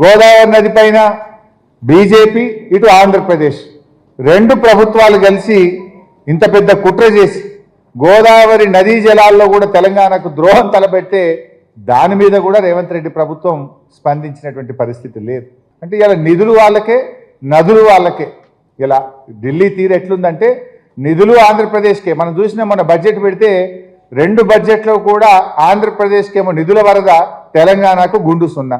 గోదావరి నది పైన బీజేపీ ఇటు ఆంధ్రప్రదేశ్ రెండు ప్రభుత్వాలు కలిసి ఇంత పెద్ద కుట్ర చేసి గోదావరి నదీ జలాల్లో కూడా తెలంగాణకు ద్రోహం తలపెట్టే దాని మీద కూడా రేవంత్ రెడ్డి ప్రభుత్వం స్పందించినటువంటి పరిస్థితి లేదు. అంటే ఇలా నిధులు వాళ్ళకే నదులు వాళ్ళకే. ఇలా ఢిల్లీ తీరు ఎట్లుందంటే నిధులు ఆంధ్రప్రదేశ్కే. మనం చూసిన మన బడ్జెట్ పెడితే రెండు బడ్జెట్లో కూడా ఆంధ్రప్రదేశ్కేమో నిధుల వరద తెలంగాణకు గుండు సున్నా.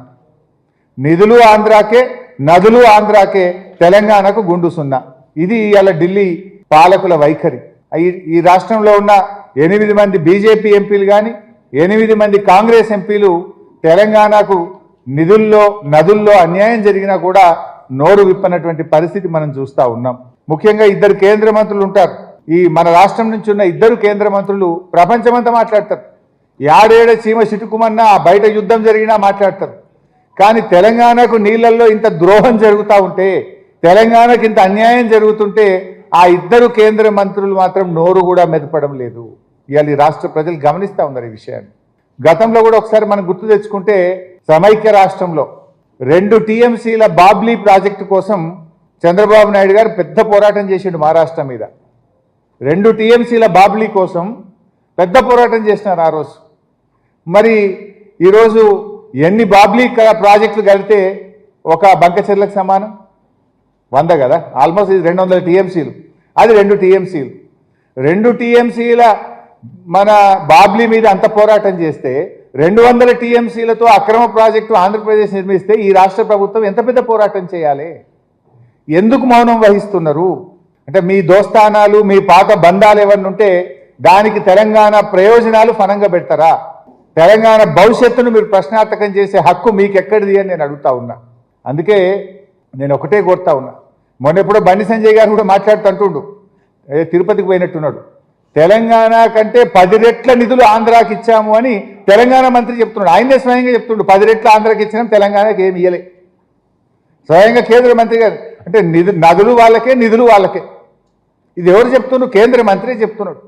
నిధులు ఆంధ్రాకే నదులు ఆంధ్రాకే తెలంగాణకు గుండు సున్నా. ఇది ఇలా ఢిల్లీ పాలకుల వైఖరి. ఈ- ఈ రాష్ట్రంలో ఉన్న ఎనిమిది మంది బీజేపీ ఎంపీలు కానీ ఎనిమిది మంది కాంగ్రెస్ ఎంపీలు తెలంగాణకు నిధుల్లో నదుల్లో అన్యాయం జరిగినా కూడా నోరు విప్పనటువంటి పరిస్థితి మనం చూస్తూ ఉన్నాం. ముఖ్యంగా ఇద్దరు కేంద్ర మంత్రులు ఉంటారు. ఈ మన రాష్ట్రం నుంచి ఉన్న ఇద్దరు కేంద్ర మంత్రులు ప్రపంచమంతా మాట్లాడతారు. యాడేడ చీమ చిటుకుమన్నా బయట యుద్ధం జరిగినా మాట్లాడతారు. కానీ తెలంగాణకు నీళ్ళల్లో ఇంత ద్రోహం జరుగుతూ ఉంటే తెలంగాణకు ఇంత అన్యాయం జరుగుతుంటే ఆ ఇద్దరు కేంద్ర మంత్రులు మాత్రం నోరు కూడా మెదపడం లేదు. ఇవాళ ఈ రాష్ట్ర ప్రజలు గమనిస్తూ ఉన్నారు ఈ విషయాన్ని. గతంలో కూడా ఒకసారి మనం గుర్తు తెచ్చుకుంటే సమైక్య రాష్ట్రంలో రెండు టీఎంసీల బాబ్లీ ప్రాజెక్టు కోసం చంద్రబాబు నాయుడు గారు పెద్ద పోరాటం చేసిండు మహారాష్ట్ర మీద. రెండు టీఎంసీల బాబ్లీ కోసం పెద్ద పోరాటం చేసినారు ఆ రోజు. మరి ఈరోజు ఎన్ని బాబ్లీ ప్రాజెక్టులు కలిపితే ఒక బంకచెర్లకు సమానం? వంద కదా? ఆల్మోస్ట్ ఇది రెండు వందల టీఎంసీలు. అది రెండు టీఎంసీలు. రెండు టీఎంసీల మన బాబ్లీ మీద అంత పోరాటం చేస్తే రెండు వందల టీఎంసీలతో అక్రమ ప్రాజెక్టు ఆంధ్రప్రదేశ్ నిర్మిస్తే ఈ రాష్ట్ర ప్రభుత్వం ఎంత పెద్ద పోరాటం చేయాలి? ఎందుకు మౌనం వహిస్తున్నారు? అంటే మీ దోస్తానాలు మీ పాత బంధాలు ఏమన్నా ఉంటే దానికి తెలంగాణ ప్రయోజనాలు ఫనంగా పెడతారా? తెలంగాణ భవిష్యత్తును మీరు ప్రశ్నార్థకం చేసే హక్కు మీకు ఎక్కడిది అని నేను అడుగుతా ఉన్నా. అందుకే నేను ఒకటే కోరుతా ఉన్నా. మొన్న ఎప్పుడో బండి సంజయ్ గారు కూడా మాట్లాడుతుంటుండు తిరుపతికి పోయినట్టున్నాడు. తెలంగాణ కంటే పది రెట్ల నిధులు ఆంధ్రాకి ఇచ్చాము అని తెలంగాణ మంత్రి చెప్తున్నాడు. ఆయనే స్వయంగా చెప్తుండు. పది రెట్ల ఆంధ్రాకి ఇచ్చినాం తెలంగాణకి ఏమి ఇయ్యలే. స్వయంగా కేంద్ర మంత్రి గారు. అంటే నిధు నదులు వాళ్ళకే నిధులు వాళ్ళకే. ఇది ఎవరు చెప్తున్నారు కేంద్ర మంత్రి చెప్తున్నాడు.